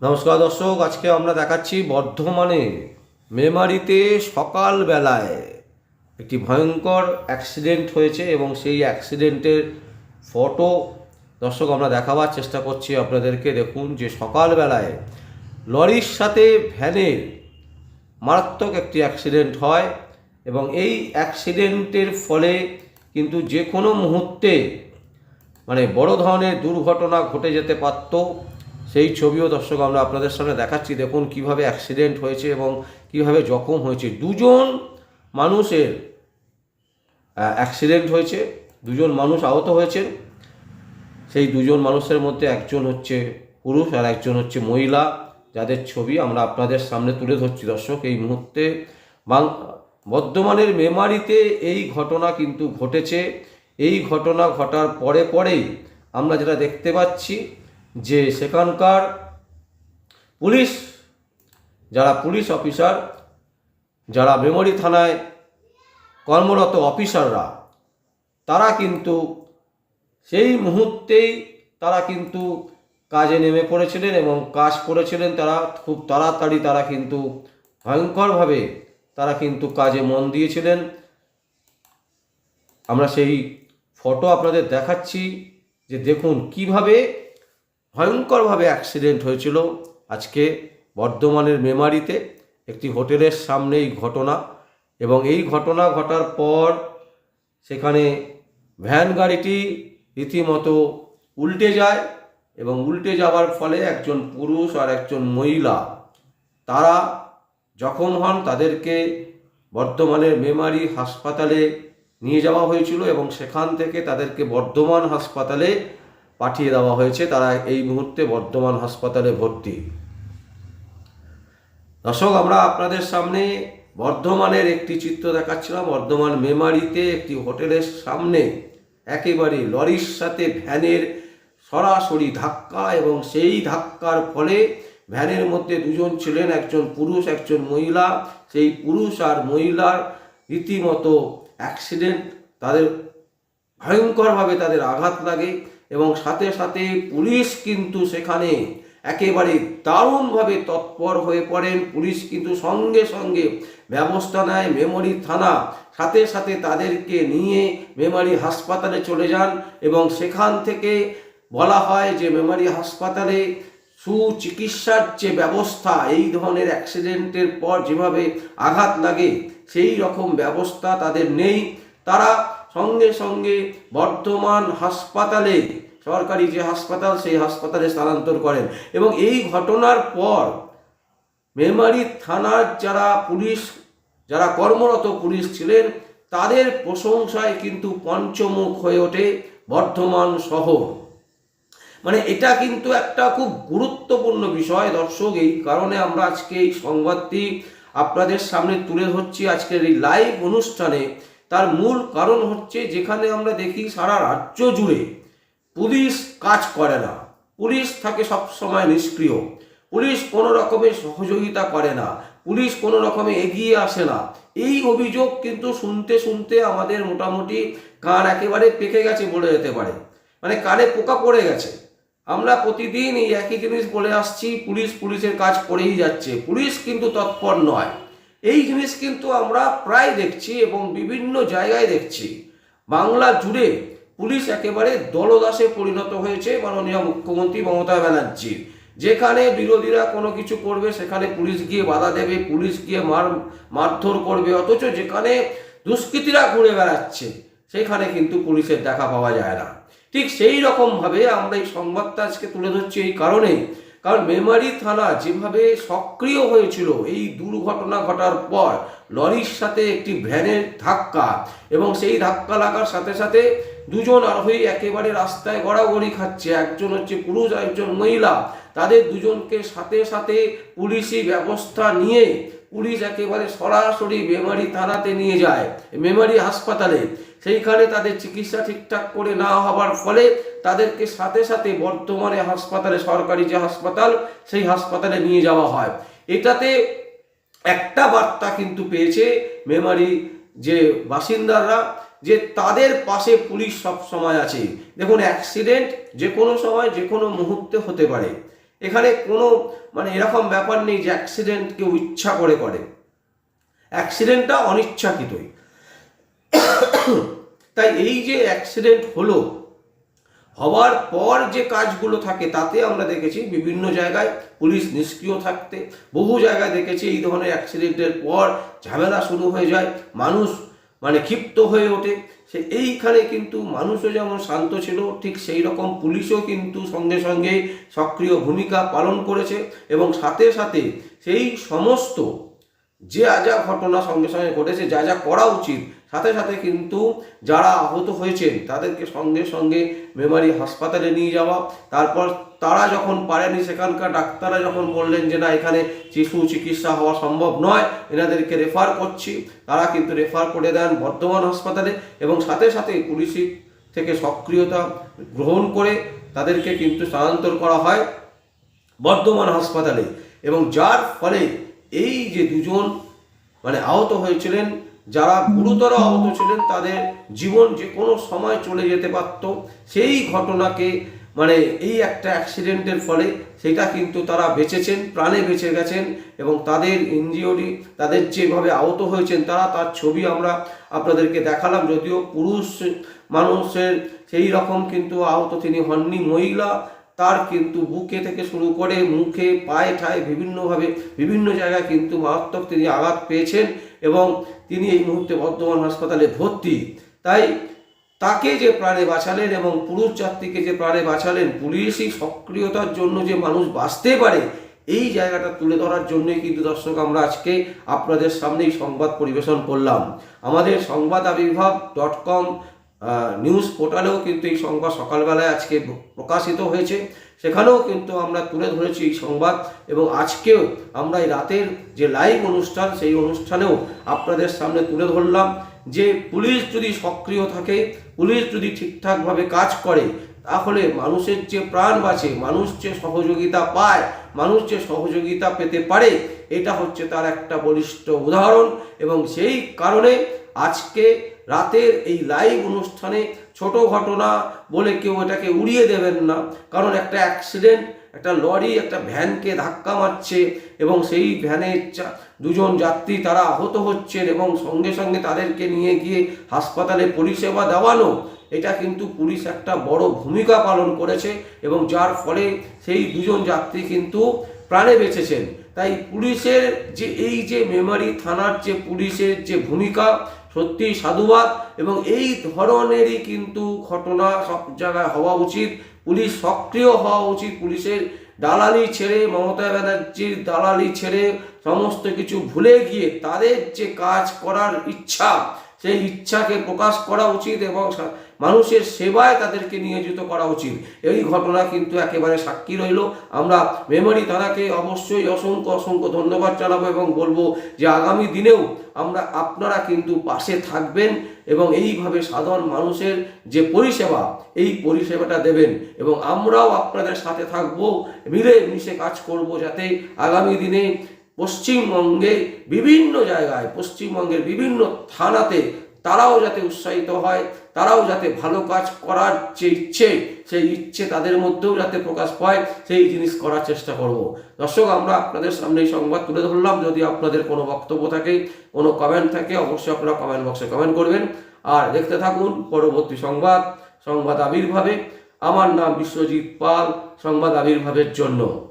নমস্কার দর্শক, আজকে আমরা দেখাচ্ছি বর্ধমানে মেমারিতে সকালবেলায় একটি ভয়ঙ্কর অ্যাক্সিডেন্ট হয়েছে এবং সেই অ্যাক্সিডেন্টের ফটো দর্শক, আমরা দেখাবার চেষ্টা করছি আপনাদেরকে। দেখুন যে সকালবেলায় লরির সাথে ভ্যানের মারাত্মক একটি অ্যাক্সিডেন্ট হয় এবং এই অ্যাক্সিডেন্টের ফলে কিন্তু যে কোনো মুহূর্তে মানে বড় ধরনের দুর্ঘটনা ঘটে যেতে পারত। সেই ছবিও দর্শক, আমরা আপনাদের সামনে দেখাচ্ছি। দেখুন কীভাবে অ্যাক্সিডেন্ট হয়েছে এবং কীভাবে জখম হয়েছে। দুজন মানুষের অ্যাক্সিডেন্ট হয়েছে, দুজন মানুষ আহত হয়েছেন। সেই দুজন মানুষের মধ্যে একজন হচ্ছে পুরুষ আর একজন হচ্ছে মহিলা, যাদের ছবি আমরা আপনাদের সামনে তুলে ধরছি দর্শক। এই মুহূর্তে বর্ধমানের মেমারিতে এই ঘটনা কিন্তু ঘটেছে। এই ঘটনা ঘটার পরে পরেই আমরা যেটা দেখতে পাচ্ছি যে সেখানকার পুলিশ, যারা পুলিশ অফিসার, যারা মেমরি থানায় কর্মরত অফিসাররা, তারা কিন্তু সেই মুহূর্তেই তারা কিন্তু কাজে নেমে পড়েছিলেন এবং কাজ করেছিলেন তারা, খুব তাড়াতাড়ি তারা কিন্তু ভয়ঙ্করভাবে তারা কিন্তু কাজে মন দিয়েছিলেন। আমরা সেই ফটো আপনাদের দেখাচ্ছি যে দেখুন কীভাবে ভয়ঙ্করভাবে অ্যাক্সিডেন্ট হয়েছিল। আজকে বর্ধমানের মেমারিতে একটি হোটেলের সামনে এই ঘটনা এবং এই ঘটনা ঘটার পর সেখানে ভ্যান গাড়িটি রীতিমতো উল্টে যায় এবং উল্টে যাওয়ার ফলে একজন পুরুষ আর একজন মহিলা তারা জখম হন তাদেরকে বর্ধমানের মেমারি হাসপাতালে নিয়ে যাওয়া হয়েছিল এবং সেখান থেকে তাদেরকে বর্ধমান হাসপাতালে পাঠিয়ে দেওয়া হয়েছে, তারা এই মুহূর্তে বর্ধমান হাসপাতালে ভর্তি। দর্শক, আমরা আপনাদের সামনে বর্ধমানের একটি চিত্র দেখাচ্ছিলাম। বর্ধমান মেমারিতে একটি হোটেলের সামনে একেবারে লরির সাথে ভ্যানের সরাসরি ধাক্কা এবং সেই ধাক্কার ফলে ভ্যানের মধ্যে দুজন ছিলেন, একজন পুরুষ, একজন মহিলা। সেই পুরুষ আর মহিলার রীতিমতো অ্যাক্সিডেন্ট তাদের ভয়ঙ্করভাবে তাদের আঘাত লাগে। এবং সাথে সাথে পুলিশ কিন্তু সেখানে একেবারে দারুণভাবে তৎপর হয়ে পড়েন। পুলিশ কিন্তু সঙ্গে সঙ্গে ব্যবস্থা নেয় মেমরি থানা। সাথে সাথে তাদেরকে নিয়ে মেমারি হাসপাতালে চলে যান এবং সেখান থেকে বলা হয় যে মেমারি হাসপাতালে সুচিকিৎসার যে ব্যবস্থা, এই ধরনের অ্যাক্সিডেন্টের পর যেভাবে আঘাত লাগে, সেই রকম ব্যবস্থা তাদের নেই। তারা সঙ্গে সঙ্গে বর্ধমান হাসপাতালে, সরকারি যে হাসপাতাল, সেই হাসপাতালে স্থানান্তর করেন। এবং এই ঘটনার পর মেমারি থানার যারা পুলিশ, যারা কর্মরত পুলিশ ছিলেন, তাদের প্রশংসায় কিন্তু পঞ্চমুখ হয়ে ওঠে বর্ধমান শহর। মানে এটা কিন্তু একটা খুব গুরুত্বপূর্ণ বিষয় দর্শক, এই কারণে আমরা আজকে এই সংবাদটি আপনাদের সামনে তুলে ধরছি। আজকের এই লাইভ অনুষ্ঠানে তার মূল কারণ হচ্ছে যেখানে আমরা দেখি সারা রাজ্য জুড়ে পুলিশ কাজ করে না। পুলিশ থাকে সব সময় নিষ্ক্রিয়। পুলিশ কোনো রকমের সহযোগিতা করে না। পুলিশ কোনো রকমে এগিয়ে আসে না। এই অভিযোগ কিন্তু শুনতে শুনতে আমাদের মোটামুটি কান একেবারে পেকে গেছে বলে যেতে পারে। মানে কানে পোকা পড়ে গেছে। আমরা প্রতিদিন এই একই জিনিস বলে আসছি, পুলিশ পুলিশের কাজ করেই যাচ্ছে। পুলিশ কিন্তু তৎপর নয়। এই জিনিস কিন্তু আমরা প্রায় দেখছি এবং বিভিন্ন জায়গায় দেখছি। বাংলা জুড়ে পুলিশ একেবারে দলদাসে পরিণত হয়েছে মাননীয় মুখ্যমন্ত্রী মমতা ব্যানার্জি। যেখানে বিরোধীরা কোনো কিছু করবে, সেখানে পুলিশ গিয়ে বাধা দেবে, পুলিশ গিয়ে মার, মারধর করবে, অথচ যেখানে দুষ্কৃতীরা ঘুরে বেড়াচ্ছে, সেখানে কিন্তু পুলিশের দেখা পাওয়া যায় না। ঠিক সেই রকমভাবে আমরা এই সংবাদটা আজকে তুলে ধরছি এই কারণেই কারণ মেমারি থানা যেভাবে সক্রিয় হয়েছিল, এই দুর্ঘটনা ঘটার পর লরির সাথে একটি ভ্যানের ধাক্কা এবং সেই ধাক্কা লাগার সাথে সাথে দুজন আরোহী একেবারে রাস্তায় গড়াগড়ি খাচ্ছে। একজন হচ্ছে পুরুষ আর একজন মহিলা। তাদের দুজনকে সাথে সাথে পুলিশি ব্যবস্থা নিয়ে পুলিশ একেবারে সরাসরি মেমারি থানাতে নিয়ে যায়, মেমারি হাসপাতালে। সেইখানে তাদের চিকিৎসা ঠিকঠাক করে না হওয়ার ফলে তাদেরকে সাথে সাথে বর্তমানে হাসপাতালে, সরকারি যে হাসপাতাল, সেই হাসপাতালে নিয়ে যাওয়া হয়। এটাতে একটা বার্তা কিন্তু পেয়েছে মেমারি যে বাসিন্দারা যে তাদের পাশে পুলিশ সব সময় আছে। দেখুন অ্যাক্সিডেন্ট যে কোনো সময়, যে কোনো মুহূর্তে হতে পারে। এখানে কোনো মানে এরকম ব্যাপার নেই যে অ্যাক্সিডেন্ট কেউ ইচ্ছা করে করে। অ্যাক্সিডেন্টটা অনিচ্ছাকৃতই। তাই এই যে অ্যাক্সিডেন্ট হলো হওয়ার পর যে কাজগুলো থাকে, তাতে আমরা দেখেছি বিভিন্ন জায়গায় পুলিশ নিষ্ক্রিয় থাকতে, বহু জায়গায় দেখেছি এই ধরনের অ্যাক্সিডেন্টের পর ঝামেলা শুরু হয়ে যায়, মানুষ মানে ক্ষিপ্ত হয়ে ওঠে। সে এইখানে কিন্তু মানুষও যেমন শান্ত ছিল, ঠিক সেই রকম পুলিশও কিন্তু সঙ্গে সঙ্গে সক্রিয় ভূমিকা পালন করেছে এবং সাথে সাথে সেই সমস্ত যে যা ঘটনা সঙ্গে সঙ্গে ঘটেছে, যা যা করা উচিত সাথে সাথে কিন্তু যারা আহত হয়েছেন, তাদেরকে সঙ্গে সঙ্গে মেমারি হাসপাতালে নিয়ে যাওয়া, তারপর তারা যখন পারেনি, সেখানকার ডাক্তাররা যখন বললেন যে না, এখানে শিশু চিকিৎসা হওয়া সম্ভব নয়, এনাদেরকে রেফার করছি, তারা কিন্তু রেফার করে দেন বর্ধমান হাসপাতালে এবং সাথে সাথে পুলিশি থেকে সক্রিয়তা গ্রহণ করে তাদেরকে কিন্তু স্থানান্তর করা হয় বর্ধমান হাসপাতালে এবং যার ফলে এই যে দুজন মানে আহত হয়েছিলেন যারা গুরুতর আহত ছিলেন, তাদের জীবন যে কোনো সময় চলে যেতে পারত। সেই ঘটনাকে মানে এই একটা অ্যাক্সিডেন্টের ফলে সেটা কিন্তু তারা বেঁচেছেন, প্রাণে বেঁচে গেছেন এবং তাদের ইঞ্জিওরি তাদের যেভাবে আহত হয়েছেন, তারা তার ছবি আমরা আপনাদেরকে দেখালাম। যদিও পুরুষ মানুষের সেই রকম কিন্তু আহত তিনি হননি। মহিলা তার কিন্তু বুকে থেকে শুরু করে মুখে, পায়ে ঠায় বিভিন্নভাবে বিভিন্ন জায়গায় কিন্তু মারাত্মক তিনি আঘাত পেয়েছেন। এবং তিনি এই মুহূর্তে বর্ধমান হাসপাতালে ভর্তি। তাই তাকে যে প্রাণে বাঁচালেন এবং পুরুষ যাত্রীকে যে প্রাণে বাঁচালেন, পুলিশই সক্রিয়তার জন্য যে মানুষ বাঁচতে পারে, এই জায়গাটা তুলে ধরার জন্যই কিন্তু দর্শক আমরা আজকে আপনাদের সামনেই সংবাদ পরিবেশন করলাম। আমাদের সংবাদ আবির্ভাব ডট কম নিউজ পোর্টালেও কিন্তু এই সংবাদ সকালবেলায় আজকে প্রকাশিত হয়েছে। সেখানেও কিন্তু আমরা তুলে ধরেছি এই সংবাদ এবং আজকেও আমরা এই রাতের যে লাইভ অনুষ্ঠান, সেই অনুষ্ঠানেও আপনাদের সামনে তুলে ধরলাম যে পুলিশ যদি সক্রিয় থাকে, পুলিশ যদি ঠিকঠাকভাবে কাজ করে, তাহলে মানুষের যে প্রাণ বাঁচে, মানুষ যে সহযোগিতা পায়, মানুষ যে সহযোগিতা পেতে পারে, এটা হচ্ছে তার একটা বলিষ্ঠ উদাহরণ এবং সেই কারণে আজকে রাতের এই লাইভ অনুষ্ঠানে ছোট ঘটনা বলে কেউ এটাকে উড়িয়ে দেবেন না। কারণ একটা অ্যাক্সিডেন্ট একটা লরি একটা ভ্যানকে ধাক্কা মারছে এবং সেই ভ্যানের দুজন যাত্রী তারা আহত হচ্ছেন এবং সঙ্গে সঙ্গে তাদেরকে নিয়ে গিয়ে হাসপাতালে পরিষেবা দেওয়ানো, এটা কিন্তু পুলিশ একটা বড় ভূমিকা পালন করেছে এবং যার ফলে সেই দুজন যাত্রী কিন্তু প্রাণে বেঁচেছেন। তাই পুলিশের যে, এই যে মেমারি থানার যে পুলিশের যে ভূমিকা সত্যি সাধুবাদ এবং এই ধরনেরই কিন্তু ঘটনা সব জায়গায় হওয়া উচিত। পুলিশ সক্রিয় হওয়া উচিত। পুলিশের দালালি ছেড়ে, মমতা ব্যানার্জির দালালি ছেড়ে সমস্ত কিছু ভুলে গিয়ে তাদের যে কাজ করার ইচ্ছা, সেই ইচ্ছাকে প্রকাশ করা উচিত এবং মানুষের সেবায় তাদেরকে নিয়োজিত করা উচিত। এই ঘটনা কিন্তু একেবারে সাক্ষী রইল। আমরা মেমোরি থানাকে অবশ্যই অসংখ্য অসংখ্য ধন্যবাদ জানাব এবং বলব যে আগামী দিনেও আমরা আপনারা কিন্তু পাশে থাকবেন এবং এইভাবে সাধারণ মানুষের যে পরিষেবা, এই পরিষেবাটা দেবেন এবং আমরাও আপনাদের সাথে থাকব, মিলে মিশে কাজ করব যাতে আগামী দিনে পশ্চিমবঙ্গে বিভিন্ন জায়গায়, পশ্চিমবঙ্গের বিভিন্ন থানাতে তারাও যাতে উৎসাহিত হয়, তারাও যাতে ভালো কাজ করার যে ইচ্ছে, সেই ইচ্ছে তাদের মধ্যেও যাতে প্রকাশ পায়, সেই জিনিস করার চেষ্টা করব। দর্শক, আমরা আপনাদের সামনে এই সংবাদ তুলে ধরলাম। যদি আপনাদের কোনো বক্তব্য থাকে, কোনো কমেন্ট থাকে, অবশ্যই আপনারা কমেন্ট বক্সে কমেন্ট করবেন। আর দেখতে থাকুন পরবর্তী সংবাদ সংবাদ আবির্ভাবে। আমার নাম বিশ্বজিৎ পাল, সংবাদ আবির্ভাবের জন্য।